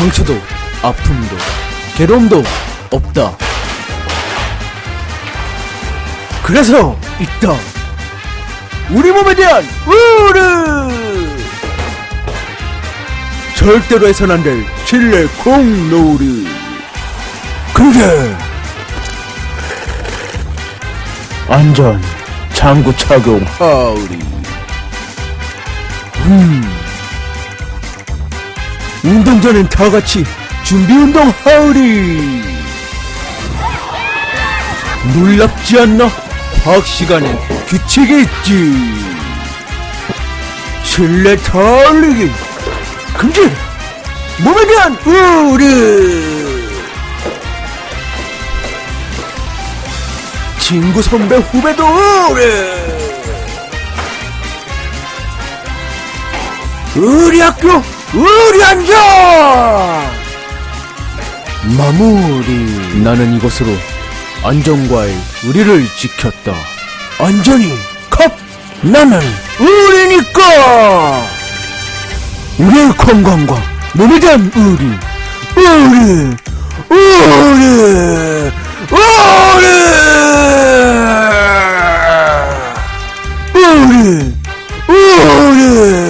상처도 아픔도 괴로움도 없다. 그래서 있다. 우리 몸에 대한 우르 절대로 해선 안 될 실내 콩노르 그게 안전 장구 착용 하우리 음. 운동 전엔 다 같이 준비 운동 하우리. 놀랍지 않나? 과학 시간엔 규칙이 있지. 실내 달리기 금지. 몸에 대한 우리. 친구 선배 후배도 우리. 우리 학교 우량경! 마무리. 나는 이것으로 안전과의 의리를 지켰다. 안전이 컵! 나는 우리니까! 우리의 건강과 몸에 대한 의리. 의리! 의리! 의리! 의리! 의리!